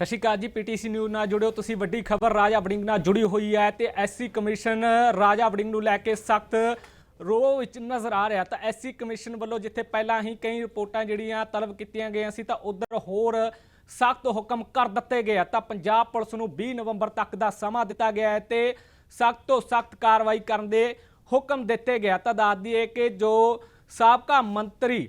ਸਤਿ ਸ਼੍ਰੀ ਅਕਾਲ ਜੀ, PTC news ਨਾਲ ਜੁੜਿਓ। ਤੁਸੀਂ ਵੱਡੀ ਖਬਰ ਰਾਜਾ ਵੜਿੰਗ ਨਾਲ ਜੁੜੀ ਹੋਈ ਹੈ ਤੇ ਐਸਸੀ ਕਮਿਸ਼ਨ ਰਾਜਾ ਵੜਿੰਗ ਨੂੰ ਲੈ ਕੇ ਸਖਤ ਰੋਹ ਵਿੱਚ ਨਜ਼ਰ ਆ ਰਿਹਾ। ਤਾਂ ਐਸਸੀ ਕਮਿਸ਼ਨ ਵੱਲੋਂ ਜਿੱਥੇ ਪਹਿਲਾਂ ਹੀ ਕਈ ਰਿਪੋਰਟਾਂ ਜਿਹੜੀਆਂ ਤਲਬ ਕੀਤੀਆਂ ਗਈਆਂ ਸੀ, ਤਾਂ ਉਧਰ ਹੋਰ ਸਖਤ ਹੁਕਮ ਕਰ ਦਿੱਤੇ ਗਏ ਤਾਂ ਪੰਜਾਬ ਪੁਲਿਸ ਨੂੰ 20 ਨਵੰਬਰ ਤੱਕ ਦਾ ਸਮਾਂ ਦਿੱਤਾ ਗਿਆ ਹੈ ਤੇ ਸਖਤ ਤੋਂ ਸਖਤ ਕਾਰਵਾਈ ਕਰਨ ਦੇ ਹੁਕਮ ਦਿੱਤੇ ਗਏ ਤਾਂ ਦੱਸ ਦਈਏ ਕਿ ਜੋ ਸਾਬਕਾ ਮੰਤਰੀ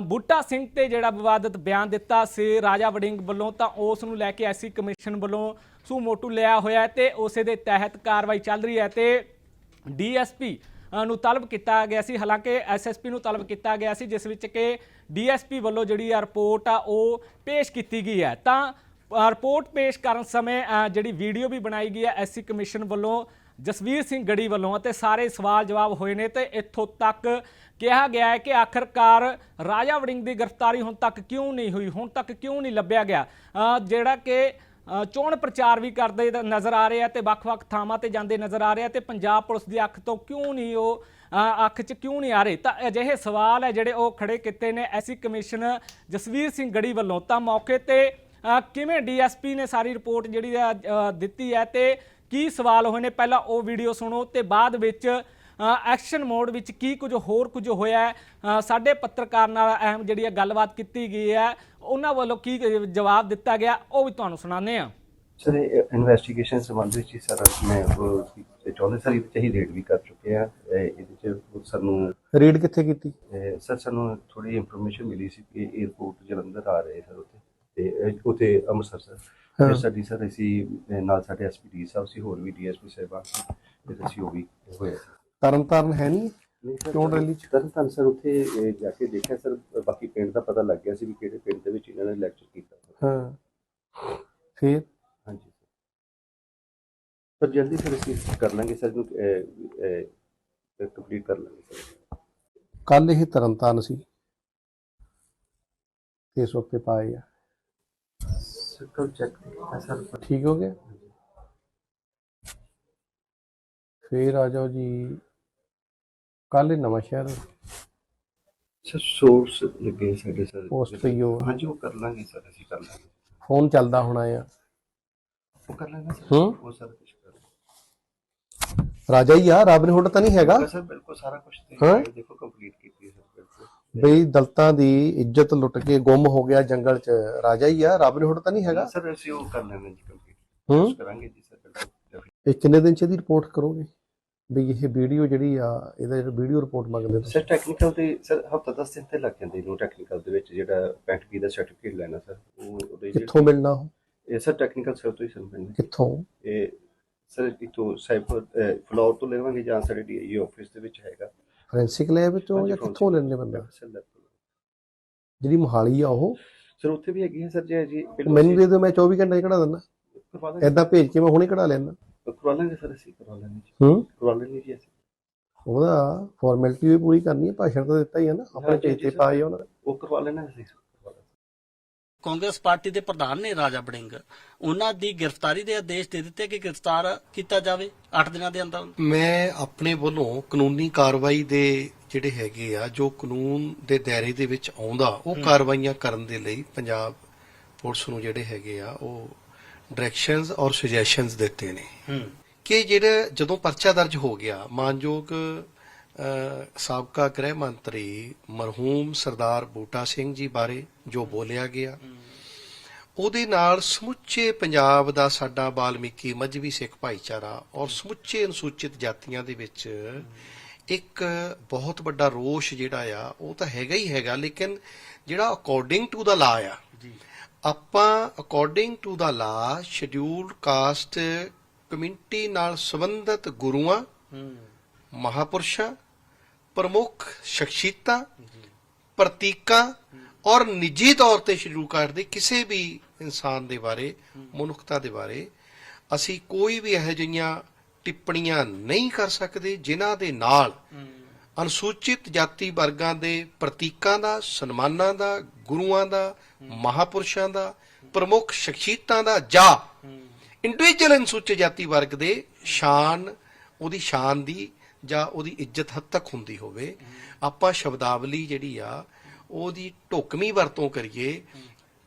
ਬੂਟਾ ਸਿੰਘ ਤੇ ਜਿਹੜਾ ਵਿਵਾਦਤ ਬਿਆਨ ਦਿੱਤਾ ਸੀ ਰਾਜਾ ਵੜਿੰਗ ਵੱਲੋਂ, ਤਾਂ ਉਸ ਨੂੰ ਲੈ ਕੇ ਐਸਸੀ ਕਮਿਸ਼ਨ ਵੱਲੋਂ ਸੂ ਮੋਟੂ ਲਿਆ ਹੋਇਆ ਹੈ ਤੇ ਉਸੇ ਦੇ ਤਹਿਤ ਕਾਰਵਾਈ ਚੱਲ ਰਹੀ ਹੈ ਤੇ ਡੀਐਸਪੀ ਨੂੰ ਤਲਬ ਕੀਤਾ ਗਿਆ ਸੀ। ਹਾਲਾਂਕਿ ਐਸਐਸਪੀ ਨੂੰ ਤਲਬ ਕੀਤਾ ਗਿਆ ਸੀ, ਜਿਸ ਵਿੱਚ ਕਿ ਡੀਐਸਪੀ ਵੱਲੋਂ ਜਿਹੜੀ ਆ ਰਿਪੋਰਟ ਆ, ਉਹ ਪੇਸ਼ ਕੀਤੀ ਗਈ ਹੈ। ਤਾਂ ਰਿਪੋਰਟ ਪੇਸ਼ ਕਰਨ ਸਮੇਂ ਜਿਹੜੀ ਵੀਡੀਓ ਵੀ ਬਣਾਈ ਗਈ ਹੈ ਐਸਸੀ ਕਮਿਸ਼ਨ ਵੱਲੋਂ ਜਸਵੀਰ ਸਿੰਘ ਗੜੀ ਵੱਲੋਂ ਅਤੇ ਸਾਰੇ ਸਵਾਲ ਜਵਾਬ ਹੋਏ ਨੇ ਤੇ ਇੱਥੋਂ ਤੱਕ ਕਿਹਾ ਗਿਆ ਹੈ ਕਿ ਆਖਰਕਾਰ ਰਾਜਾ ਵੜਿੰਗ ਦੀ ਗ੍ਰਿਫਤਾਰੀ ਹੁਣ ਤੱਕ ਕਿਉਂ ਨਹੀਂ ਹੋਈ ਹੁਣ ਤੱਕ ਕਿਉਂ ਨਹੀਂ ਲੱਭਿਆ ਗਿਆ? ਜਿਹੜਾ ਕਿ ਚੋਣ ਪ੍ਰਚਾਰ ਵੀ ਕਰਦੇ ਨਜ਼ਰ ਆ ਰਹੇ ਆ ਤੇ ਵੱਖ-ਵੱਖ ਥਾਵਾਂ ਤੇ ਜਾਂਦੇ ਨਜ਼ਰ ਆ ਰਹੇ ਆ ਤੇ ਪੰਜਾਬ ਪੁਲਿਸ ਦੀ ਅੱਖ ਤੋਂ ਕਿਉਂ ਨਹੀਂ ਉਹ ਅੱਖ 'ਚ ਕਿਉਂ ਨਹੀਂ ਆ ਰਹੇ? ਤਾਂ ਅਜਿਹੇ ਸਵਾਲ ਹੈ ਜਿਹੜੇ ਉਹ ਖੜੇ ਕੀਤੇ ਨੇ ਐਸੀ ਕਮਿਸ਼ਨ ਜਸਵੀਰ ਸਿੰਘ ਗੜੀ ਵੱਲੋਂ। ਤਾਂ ਮੌਕੇ ਤੇ ਅ, ਕਿਵੇਂ ਡੀਐਸਪੀ ਨੇ ਸਾਰੀ ਰਿਪੋਰਟ ਜਿਹੜੀ ਆ ਦਿੱਤੀ ਹੈ ਤੇ ਕੀ ਸਵਾਲ ਹੋਏ ਨੇ? ਪਹਿਲਾਂ ਉਹ ਵੀਡੀਓ ਸੁਣੋ ਤੇ ਬਾਅਦ ਵਿੱਚ ਐਕਸ਼ਨ ਮੋਡ ਵਿੱਚ ਕੀ ਕੁਝ ਹੋਰ ਕੁਝ ਹੋਇਆ ਸਾਡੇ ਪੱਤਰਕਾਰ ਨਾਲ ਅਹਿਮ ਜਿਹੜੀ ਹੈ ਗੱਲਬਾਤ ਕੀਤੀ ਗਈ ਹੈ ਉਹਨਾਂ ਵੱਲੋਂ ਕੀ ਜਵਾਬ ਦਿੱਤਾ ਗਿਆ? ਉਹ ਵੀ ਤੁਹਾਨੂੰ ਸੁਣਾਉਂਦੇ ਹਾਂ। ਸਰ ਇਨਵੈਸਟੀਗੇਸ਼ਨ ਸੰਬੰਧ ਵਿੱਚ ਸਰ ਮੈਂ ਉਹ ਚੌਥੇ ਸਾਲ ਵਿੱਚ ਹੀ ਰੇਡ ਵੀ ਕਰ ਚੁੱਕੇ ਆ ਇਹ- ਇਹਦੇ ਚ ਸਾਨੂੰ ਰੀਡ ਕਿੱਥੇ ਕੀਤੀ? ਸਰ ਸਾਨੂੰ ਥੋੜੀ ਇਨਫੋਰਮੇਸ਼ਨ ਮਿਲੀ ਸੀ ਕਿ 에어ਪੋਰਟ ਜਲੰਧਰ ਆ ਰਹੇ ਸਰ ਉੱਥੇ ਤੇ ਉੱਥੇ ਅੰਮ੍ਰਿਤਸਰ ਸਰ। ਫਿਰ ਸਾਡੀ ਸਰ ਅਸੀਂ ਅਹ, ਨਾਲ ਸਾਡੇ ਐਸਪੀਡੀ ਸਾਹਿਬ ਸੀ ਹੋਰ ਵੀ ਡੀਐਸਪੀ ਸਾਹਿਬਾਨ ਸੀ ਫਿਰ ਅਸੀਂ ਉਹ ਵੀ ਹੋਏ ਸੀ। ਤਰਨ ਤਾਰਨ ਹੈ ਨਹੀਂ? ਚੋਣ ਰੈਲੀ ਚ? ਤਰਨ ਤਾਰਨ ਸਰ ਉੱਥੇ ਅਹ, ਜਾ ਕੇ ਦੇਖਿਆ ਸਰ ਬਾਕੀ ਪਿੰਡ ਦਾ ਪਤਾ ਲੱਗ ਗਿਆ ਸੀ ਵੀ ਕਿਹੜੇ ਪਿੰਡ ਦੇ ਵਿੱਚ ਇਹਨਾਂ ਨੇ ਲੈਕਚਰ ਕੀਤਾ ਹਾਂ। ਫਿਰ? ਹਾਂਜੀ ਸਰ। ਪਰ ਜਲਦੀ ਫਿਰ ਅਸੀਂ ਕਰ ਲਾਂਗੇ ਸਰ ਨੂੰ ਕੰਪਲੀਟ ਕਰ ਲਾਂਗੇ ਸਰ। ਕੱਲ ਇਹ ਤਰਨ ਤਾਰਨ ਸੀ ਤੇ ਪਾਏ ਆ। ਕੀਤਾ ਸਰ। ਪਰ ਠੀਕ ਹੋ ਗਿਆ? ਫੇਰ ਆ ਜਾਓ ਜੀ। ਕੱਲ ਨਵਾਂ ਸ਼ਹਿਰ। ਸਰ ਸੋਰਸ ਲੱਗੇ ਸਾਡੇ ਸਰ। ਪੋਸਟ ਪਈਓ ਹਾਂਜੀ ਉਹ ਕਰ ਲਾਂਗੇ ਸਰ ਅਸੀਂ ਕਰ ਲਾਂਗੇ। ਫੋਨ ਚੱਲਦਾ ਹੋਣਾ ਆ। ਉਹ ਕਰ ਲਾਂਗੇ ਸਰ। ਹੂੰ? ਉਹ ਸਰ ਕੁਝ ਕਰ ਰਾਜਾ ਹੀ ਆ ਰਾਬਨ ਹੁੱਡ ਤਾਂ ਨਹੀਂ ਹੈਗਾ। ਲਾਂਗੇ ਸਰ ਬਿਲਕੁਲ ਸਾਰਾ ਕੁਝ ਹਾਂ? ਦੇਖੋ ਕੰਪਲੀਟ ਕੀਤੀ। ਹੈ ਬਈ ਦਲਤਾਂ ਦੀ ਇੱਜ਼ਤ ਲੁੱਟ ਕੇ ਗੁੰਮ ਹੋ ਗਿਆ ਜੰਗਲ 'ਚ ਰਾਜਾ ਹੀ ਆ ਰਾਬਨ ਹੁੱਡ ਤਾਂ ਨਹੀਂ ਹੈਗਾ? ਸਰ ਅਸੀਂ ਉਹ ਕਰ ਲੈਣੇ ਜੀ ਕੰਪਲੀਟ। ਹੂੰ? ਕਰਾਂਗੇ ਜੀ ਸਰ ਇਹ ਕਿੰਨੇ ਦਿਨ 'ਚ ਇਹਦੀ ਰਿਪੋਰਟ ਕਰੋਗੇ? ਵੀ ਇਹ ਵੀਡੀਓ ਜਿਹੜੀ ਆ ਇਹਦਾ ਜਿਹੜਾ ਵੀਡੀਓ ਰਿਪੋਰਟ ਮੰਗਦੇ ਤੁਸੀਂ? ਸਰ ਟੈਕਨੀਕਲ ਤੇ ਸਰ ਹਫਤਾ 10 ਦਿਨ ਤੇ ਲੱਗ ਜਾਂਦੇ ਨੂੰ ਟੈਕਨੀਕਲ ਦੇ ਵਿੱਚ ਜਿਹੜਾ ਪੈਂਟ ਦਾ ਸਰਟੀਫਿਕੇਟ ਲੈਣਾ ਸਰ ਉਹ ਉਹਦੇ ਕਿੱਥੋਂ ਮਿਲਣਾ ਉਹ? ਇਹ ਸਰ ਟੈਕਨੀਕਲ ਸਰ ਤੋਂ ਹੀ ਸਰ ਮਿਲਣਾ ਕਿੱਥੋਂ? ਇਹ ਸਰ ਇਤੋਂ ਸਾਈਬਰ ਫਲੋਰ ਤੋਂ ਲੈਵਾਂਗੇ ਜਾਂ ਸਾਡੇ ਡੀਆਈ ਆਫਿਸ ਦੇ ਵਿੱਚ ਹੈਗਾ। ਫੋਰੈਂਸਿਕ ਲੈਬ ਹਾਂਜੀ, ਜਾਂ ਕਿੱਥੋਂ ਲੈਣੇ ਬੰਦਾ? ਤੋਂ। ਜਿਹੜੀ ਮੋਹਾਲੀ ਆ ਉਹ? ਸਰ ਉੱਥੇ ਵੀ ਹੈਗੀ ਹੈ ਸਰ ਜੀ ਜੀ ਮੈਨੂੰ ਦੇ ਦਿਓ ਮੈਂ 24 ਘੰਟੇ ਕਢਾ ਦਿੰਦਾ। ਐਦਾਂ ਭੇਜ ਕੇ ਮੈਂ ਹੁਣੇ ਕਢਾ ਲੈਣਾ ਕਰਵਾ ਲਾਂਗੇ ਸਰ ਅਸੀਂ ਕਰਵਾ ਲਾਂਗੇ ਜੀ। ਹੂੰ? ਕਰਵਾ ਲੈਂਗੇ ਜੀ ਅਸੀਂ। ਉਹਦਾ ਫਾਰਮੈਲਿਟੀ ਵੀ ਪੂਰੀ ਕਰਨੀ ਹੈ ਭਾਸ਼ਣ ਤਾਂ ਦਿੱਤਾ ਹੀ ਹੈ ਨਾ। ਆਪਣੇ ਚੇਤੇ। ਪਾਏ ਉਹਨਾਂ ਨੇ ਉਹ ਕਰਵਾ ਲੈਣਾ ਅਸੀਂ। ਕਾਂਗਰਸ ਪਾਰਟੀ ਦੇ ਪ੍ਰਧਾਨ ਨੇ ਰਾਜਾ ਬੜਿੰਗ ਉਹਨਾਂ ਦੀ ਗ੍ਰਿਫਤਾਰੀ ਦੇ ਆਦੇਸ਼ ਦੇ ਦਿੱਤੇ ਕਿ ਗ੍ਰਿਫਤਾਰ ਕੀਤਾ ਜਾਵੇ 8 ਦਿਨਾਂ ਦੇ ਅੰਦਰ। ਮੈਂ ਆਪਣੇ ਵੱਲੋਂ ਕਾਨੂੰਨੀ ਕਾਰਵਾਈ ਦੇ ਜਿਹੜੇ ਹੈਗੇ ਆ ਜੋ ਕਾਨੂੰਨ ਦੇ ਦਾਇਰੇ ਦੇ ਵਿੱਚ ਆਉਂਦਾ ਉਹ ਕਾਰਵਾਈਆਂ ਕਰਨ ਦੇ ਲਈ ਪੰਜਾਬ ਪੁਲਿਸ ਨੂੰ ਜਿਹੜੇ ਹੈਗੇ ਆ ਉਹ ਡਾਇਰੈਕਸ਼ਨਸ ਔਰ ਸੁਜੈਸ਼ਨਸ ਦਿੱਤੇ ਨੇ। ਕਿ ਜਿਹੜਾ ਜਦੋਂ ਪਰਚਾ ਦਰਜ ਹੋ ਗਿਆ ਮਾਨਯੋਗ ਸਾਬਕਾ ਗ੍ਰਹਿ ਮੰਤਰੀ ਮਰਹੂਮ ਸਰਦਾਰ ਬੂਟਾ ਸਿੰਘ ਜੀ ਬਾਰੇ ਜੋ ਬੋਲਿਆ ਗਿਆ ਉਹਦੇ ਨਾਲ ਸਮੁੱਚੇ ਪੰਜਾਬ ਦਾ ਸਾਡਾ ਬਾਲਮੀਕੀ ਮਜਬੀ ਸਿੱਖ ਭਾਈਚਾਰਾ ਔਰ ਸਮੁੱਚੇ ਅਨੁਸੂਚਿਤ ਜਾਤੀਆਂ ਦੇ ਵਿੱਚ ਇੱਕ ਬਹੁਤ ਵੱਡਾ ਰੋਸ਼ ਜਿਹੜਾ ਆ ਉਹ ਤਾਂ ਹੈਗਾ ਹੀ ਹੈਗਾ ਲੇਕਿਨ ਜਿਹੜਾ ਅਕੋਰਡਿੰਗ ਟੂ ਦਾ ਲਾ ਆ ਆਪਾਂ ਅਕੋਰਡਿੰਗ ਟੂ ਦਾ ਲਾ ਸ਼ਡਿਊਲਡ ਕਾਸਟ ਕਮਿਊਨਿਟੀ ਨਾਲ ਸੰਬੰਧਿਤ ਗੁਰੂਆਂ ਮਹਾਪੁਰਸ਼ਾਂ ਪ੍ਰਮੁੱਖ ਸ਼ਖਸੀਅਤਾਂ ਪ੍ਰਤੀਕਾਂ ਔਰ ਨਿੱਜੀ ਤੌਰ ਤੇ ਸ਼ਡਿਊਲ ਕਾਸਟ ਦੇ ਕਿਸੇ ਵੀ ਇਨਸਾਨ ਦੇ ਬਾਰੇ ਮਨੁੱਖਤਾ ਦੇ ਬਾਰੇ ਅਸੀਂ ਕੋਈ ਵੀ ਇਹੋ ਜਿਹੀਆਂ ਟਿੱਪਣੀਆਂ ਨਹੀਂ ਕਰ ਸਕਦੇ ਜਿਨ੍ਹਾਂ ਦੇ ਨਾਲ ਅਨੁਸੂਚਿਤ ਜਾਤੀ ਵਰਗਾਂ ਦੇ ਪ੍ਰਤੀਕਾਂ ਦਾ ਸਨਮਾਨਾਂ ਦਾ ਗੁਰੂਆਂ ਦਾ ਮਹਾਪੁਰਸ਼ਾਂ ਦਾ ਪ੍ਰਮੁੱਖ ਸ਼ਖਸੀਅਤਾਂ ਦਾ ਜਾਂ ਇੰਡੀਵਿਜੂਅਲ ਅਨੁਸੂਚਿਤ ਜਾਤੀ ਵਰਗ ਦੇ ਸ਼ਾਨ ਉਹਦੀ ਸ਼ਾਨ ਦੀ ਜਾਂ ਉਹਦੀ ਇੱਜ਼ਤ ਹੱਦ ਤੱਕ ਹੁੰਦੀ ਹੋਵੇ, ਆਪਾਂ ਸ਼ਬਦਾਵਲੀ ਜਿਹੜੀ ਆ, ਉਹਦੀ ਢੁਕਵੀਂ ਵਰਤੋਂ ਕਰੀਏ।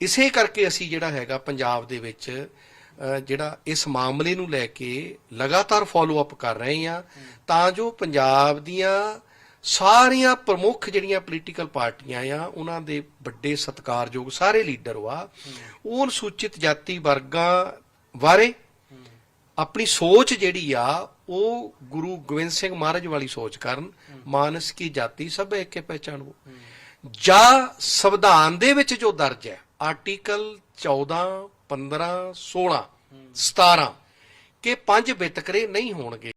ਇਸੇ ਕਰਕੇ ਅਸੀਂ ਜਿਹੜਾ ਹੈਗਾ ਪੰਜਾਬ ਦੇ ਵਿੱਚ ਜਿਹੜਾ ਇਸ ਮਾਮਲੇ ਨੂੰ ਲੈ ਕੇ ਲਗਾਤਾਰ ਫਾਲੋ ਅਪ ਕਰ ਰਹੇ ਹਾਂ, ਤਾਂ ਜੋ ਪੰਜਾਬ ਦੀਆਂ ਸਾਰੀਆਂ ਪ੍ਰਮੁੱਖ ਜਿਹੜੀਆਂ ਪੋਲੀਟੀਕਲ ਪਾਰਟੀਆਂ ਆ, ਉਹਨਾਂ ਦੇ ਵੱਡੇ ਸਤਿਕਾਰਯੋਗ ਸਾਰੇ ਲੀਡਰ ਵਾ ਉਹ ਅਨੁਸੂਚਿਤ ਜਾਤੀ ਵਰਗਾਂ ਬਾਰੇ ਆਪਣੀ ਸੋਚ ਜਿਹੜੀ ਆ ਉਹ ਗੁਰੂ ਗੋਬਿੰਦ ਸਿੰਘ ਮਹਾਰਾਜ ਵਾਲੀ ਸੋਚ ਕਰਨ, ਮਾਨਸ ਕੀ ਜਾਤੀ ਸਭ ਏਕੇ ਪਹਿਚਾਨੋ ਜਾਂ ਸੰਵਿਧਾਨ ਦੇ ਵਿੱਚ ਜੋ ਦਰਜ ਹੈ, ਆਰਟੀਕਲ 14 15 16 17 ਕਿ ਪੰਜ ਵਿਤਕਰੇ ਨਹੀਂ ਹੋਣਗੇ।